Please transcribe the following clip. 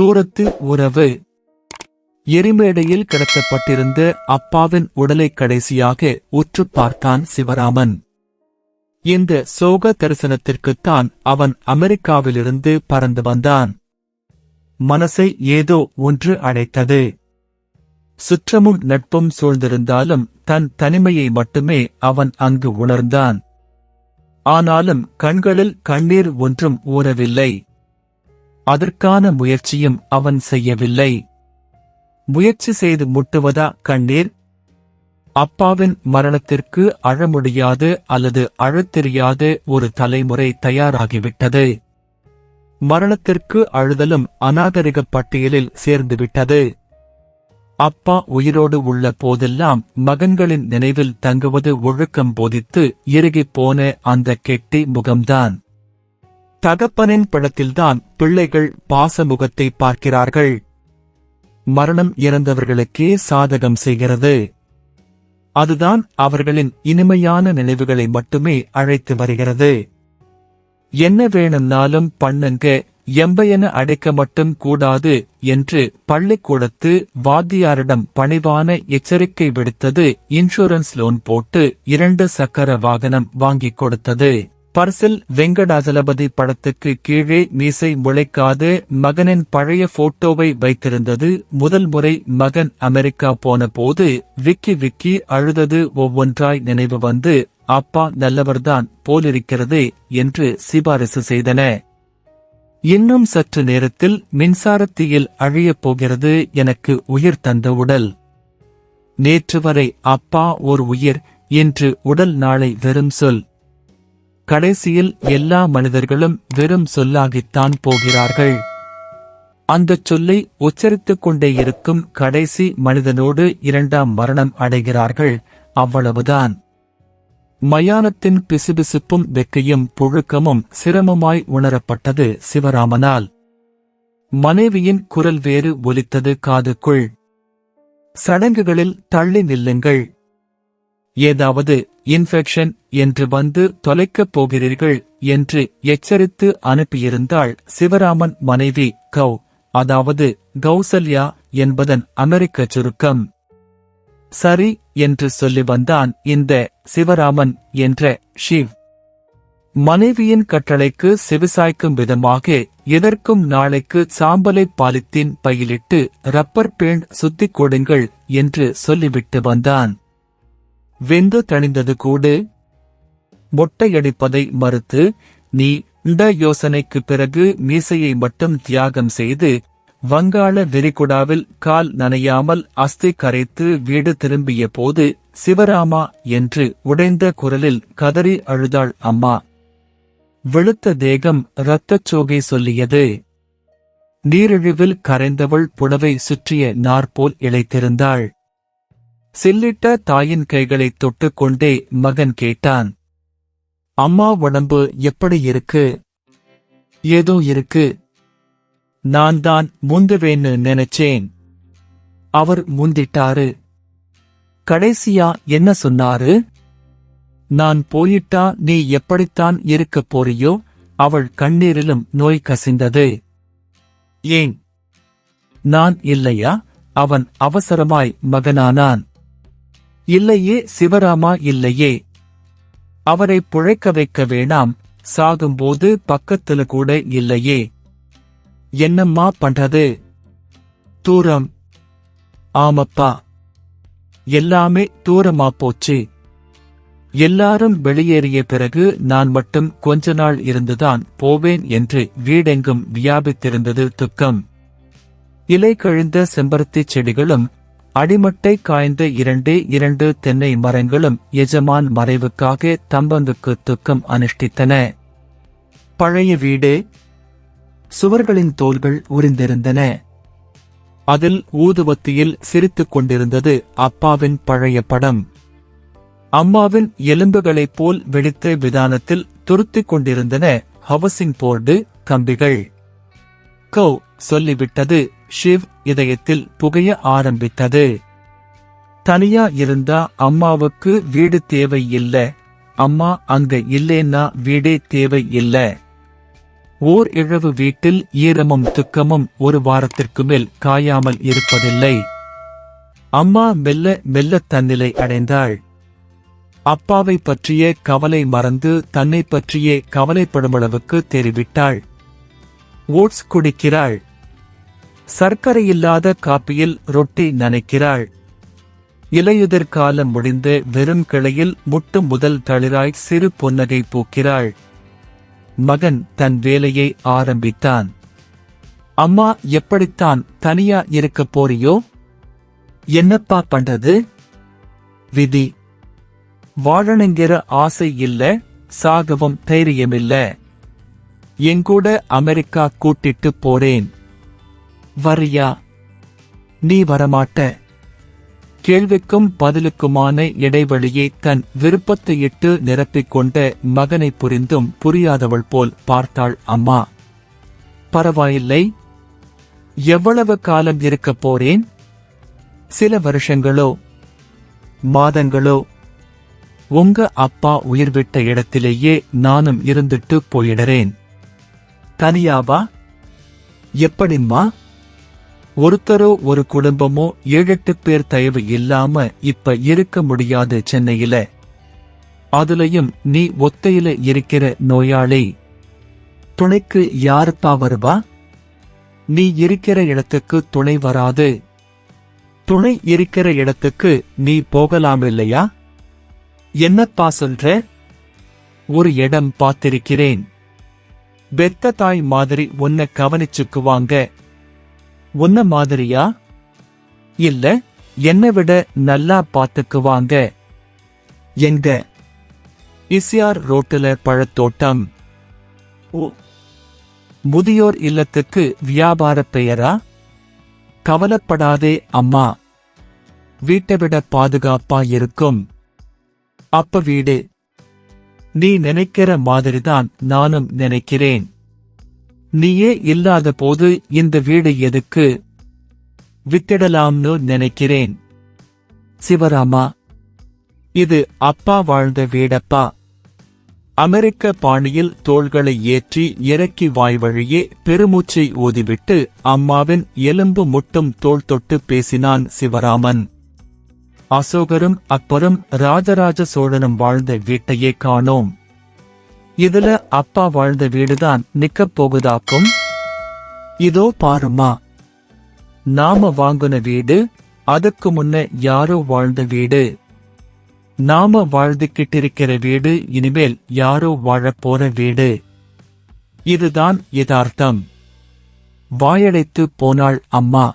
தூரத்து உறவு. எரிமேடையில் கிடத்தப்பட்டிருந்த அப்பாவின் உடலை கடைசியாக உற்று பார்த்தான் சிவராமன். இந்த சோக தரிசனத்திற்குத்தான் அவன் அமெரிக்காவிலிருந்து பறந்து வந்தான். மனசை ஏதோ ஒன்று அடைத்தது. சுற்றமும் நட்பும் சூழ்ந்திருந்தாலும் தன் தனிமையை மட்டுமே அவன் அங்கு உணர்ந்தான். ஆனாலும் கண்களில் கண்ணீர் ஒன்றும் ஊறவில்லை. அதற்கான முயற்சியும் அவன் செய்யவில்லை. முயற்சி செய்து முட்டுவதா கண்ணீர்? அப்பாவின் மரணத்திற்கு அழ முடியாது அல்லது அழத் தெரியாத ஒரு தலைமுறை தயாராகிவிட்டது. மரணத்திற்கு அழுதலும் அநாகரிக பட்டியலில் சேர்ந்துவிட்டது. அப்பா உயிரோடு உள்ள போதெல்லாம் மகன்களின் நினைவில் தங்குவது ஒழுக்கம் போதித்து இறுகிப் போன அந்த கெட்டி முகம்தான். தகப்பனின் படத்தில்தான் பிள்ளைகள் பாசமுகத்தை பார்க்கிறார்கள். மரணம் இறந்தவர்களுக்கே சாதகம் செய்கிறது. அதுதான் அவர்களின் இனிமையான நினைவுகளை மட்டுமே அழைத்து வருகிறது. என்ன வேணும்னாலும் பண்ணுங்க எம்பையென அடைக்க மட்டும் கூடாது என்று பள்ளிக்கூடத்து வாத்தியாரிடம் பணிவான எச்சரிக்கை விடுத்தது இன்சூரன்ஸ் லோன் போட்டு இரண்டு சக்கர வாகனம் வாங்கிக் கொடுத்தது. பர்சில் வெங்கடாசலபதி படத்துக்கு கீழே மீசை முளைக்காது மகனின் பழைய போட்டோவை வைத்திருந்தது முதல் முறை மகன் அமெரிக்கா போன போது விக்கி விக்கி அழுதது ஒவ்வொன்றாய் நினைவு வந்து அப்பா நல்லவர்தான் போலிருக்கிறது என்று சிபாரிசு செய்தன. இன்னும் சற்று நேரத்தில் மின்சாரத்தீயில் அழியப் போகிறது எனக்கு உயிர் தந்த உடல். நேற்று வரை அப்பா ஒரு உயிர் இன்று உடல் நாளை வெறும் சொல். கடைசியில் எல்லா மனிதர்களும் வெறும் சொல்லாகித்தான் போகிறார்கள். அந்தச் சொல்லை உச்சரித்துக் கொண்டே இருக்கும் கடைசி மனிதனோடு இரண்டாம் மரணம் அடைகிறார்கள். அவ்வளவுதான். மயானத்தின் பிசுபிசுப்பும் வெக்கையும் புழுக்கமும் சிரமமாய் உணரப்பட்டது சிவராமனால். மனைவியின் குரல் வேறு ஒலித்தது காதுக்குள். சடங்குகளில் தள்ளி நில்லுங்கள். ஏதாவது இன்ஃபெக்ஷன் என்று வந்து தொலைக்கப் போகிறீர்கள் என்று எச்சரித்து அனுப்பியிருந்தாள் சிவராமன் மனைவி கௌ. அதாவது கௌசல்யா என்பதன் அமெரிக்க சுருக்கம். சரி என்று சொல்லி வந்தான் இந்த சிவராமன் என்ற ஷிவ். மனைவியின் கட்டளைக்கு செவிசாய்க்கும் விதமாக எதற்கும் நாளைக்கு சாம்பலை பாலித்தீன் பையிலிட்டு ரப்பர் பேண்ட் சுத்திக் கொடுங்கள் என்று சொல்லிவிட்டு வந்தான். வெந்து தணிந்தது கூடு. மொட்டையடிப்பதை மறுத்து நீ இந்த யோசனைக்கு பிறகு மீசையை மட்டும் தியாகம் செய்து வங்காள விரிகுடாவில் கால் நனையாமல் அஸ்தி கரைத்து வீடு திரும்பிய போது சிவராமா என்று உடைந்த குரலில் கதறி அழுதாள் அம்மா. வெளுத்த தேகம் இரத்தச் சோகை சொல்லியது. நீரிழிவில் கரைந்தவள் புடவை சுற்றிய நாற்போல் இழைத்திருந்தாள் சில்லிட்ட தாயின் கைகளைத் தொட்டுக்கொண்டே மகன் கேட்டான். அம்மா உடம்பு எப்படி இருக்கு? ஏதோ இருக்கு. நான் தான் முந்துவேன்னு நினைச்சேன். அவர் முந்திட்டாரு. கடைசியா என்ன சொன்னாரு? நான் போயிட்டா நீ எப்படித்தான் இருக்கப் போறியோ அவள் கண்ணீரிலும் நோய் கசிந்தது. ஏன்? நான் இல்லையா அவன் அவசரமாய் மகனானான். இல்லையே சிவராமா இல்லையே. அவரை புழைக்க வைக்க வேணாம் சாகும்போது பக்கத்துல கூட இல்லையே. என்னம்மா பண்றது? தூரம். ஆமப்பா. எல்லாமே தூரமா போச்சு. எல்லாரும் வெளியேறிய பிறகு நான் மட்டும் கொஞ்ச நாள் இருந்துதான் போவேன் என்று வீடெங்கும் வியாபித்திருந்தது துக்கம். இலை கழிந்த செம்பருத்தி செடிகளும் அடிமட்டை காய்ந்த இரண்டு இரண்டு தென்னை மரங்களும் எஜமான் மறைவுக்காக தம்பந்துக்கு துக்கம் அனுஷ்டித்தன. பழைய வீடு. சுவர்களின் தோள்கள் உறிந்திருந்தன அதில் ஊதுவத்தியில் சிரித்துக் கொண்டிருந்தது அப்பாவின் பழைய படம். அம்மாவின் எலும்புகளைப் போல் வெடித்த விதானத்தில் துருத்திக் கொண்டிருந்தன ஹவுசிங் போர்டு கம்பிகள். கோ சொல்லிவிட்டது. ஷிவ் இதயத்தில் புகைய ஆரம்பித்தது. தனியா இருந்தா அம்மாவுக்கு வீடு தேவை இல்ல அம்மா அங்க இல்லேன்னா வீடே தேவை இல்ல ஓர் இழவு வீட்டில் ஈரமும் துக்கமும் ஒரு வாரத்திற்கு மேல் காயாமல் இருப்பதில்லை. அம்மா மெல்ல மெல்ல தன்னிலை அடைந்தாள். அப்பாவை பற்றிய கவலை மறந்து தன்னை பற்றியே கவலைப்படும் அளவுக்கு தெரிவிட்டாள் ஓட்ஸ் குடிக்கிறாள். சர்க்கரை இல்லாத காப்பியில் ரொட்டி நனைக்கிறாள். இலையுதிர் காலம் முடிந்து வெறும் கிளையில் முட்டு முதல் தளிராய் சிறு பொன்னகை பூக்கிறாள். மகன் தன் வேலையை ஆரம்பித்தான். அம்மா எப்படித்தான் தனியா இருக்கப் போறியோ? என்னப்பா பண்றது? விதி வாழணுங்கிற ஆசை இல்ல சாகவும் தைரியமில்ல. எங்கூட அமெரிக்கா கூட்டிட்டு போறேன். வரியா? நீ வரமாட்ட. கேள்விக்கும் பதிலுக்குமான இடைவெளியை தன் விருப்பத்தையிட்டு நிரப்பிக் கொண்ட மகனை புரிந்தும் புரியாதவள் போல் பார்த்தாள் அம்மா. பரவாயில்லை. எவ்வளவு காலம் இருக்கப் போறேன்? சில வருஷங்களோ? மாதங்களோ? உங்க அப்பா உயிர் விட்ட இடத்திலேயே நானும் இருந்துட்டு போயிடறேன். தனியாவா? எப்படிம்மா? ஒருத்தரோ ஒரு குடும்பமோ ஏழெட்டு பேர் தயவு இல்லாம இப்ப இருக்க முடியாது சென்னையில. அதுலயும் நீ ஒத்தையில இருக்கிற நோயாளி. துணைக்கு யாருப்பா வருவா? நீ இருக்கிற இடத்துக்கு துணை வராது. துணை இருக்கிற இடத்துக்கு நீ போகலாம் இல்லையா? என்னப்பா சொல்ற? ஒரு இடம் பார்த்திருக்கிறேன். பெத்த தாய் மாதிரி உன்னை கவனிச்சுக்குவாங்க. உன்ன மாதிரியா? இல்ல என்னை விட நல்லா பாத்துக்குவாங்க. எங்க? இசியார் ரோட்டுல பழத்தோட்டம். முதியோர் இல்லத்துக்கு வியாபார பெயரா? கவலைப்படாதே அம்மா. வீட்டை விட பாதுகாப்பா இருக்கும். அப்ப வீடு நீ நினைக்கிற மாதிரிதான் நானும் நினைக்கிறேன். நீயே இல்லாத போது இந்த வீடு எதுக்கு? வித்திடலாம்னு நினைக்கிறேன். சிவராமா இது அப்பா வாழ்ந்த வீடப்பா. அமெரிக்க பாணியில் தோள்களை ஏற்றி இறக்கி வாய் வழியே பெருமூச்சை ஊதிவிட்டு அம்மாவின் எலும்பு முட்டும் தோள் தொட்டு பேசினான் சிவராமன். அசோகரும் அக்பரும் ராஜராஜ சோழனும் வாழ்ந்த வீட்டையே காணோம். இதுல அப்பா வாழ்ந்த வீடுதான் நிக்கப் போகுதாக்கும்? இதோ பாருமா. நாம வாங்குன வீடு அதுக்கு முன்ன யாரோ வாழ்ந்த வீடு. நாம வாழ்ந்துகிட்டிருக்கிற வீடு இனிமேல் யாரோ வாழப்போற வீடு. இதுதான் யதார்த்தம். வாயடைத்து போனாள் அம்மா.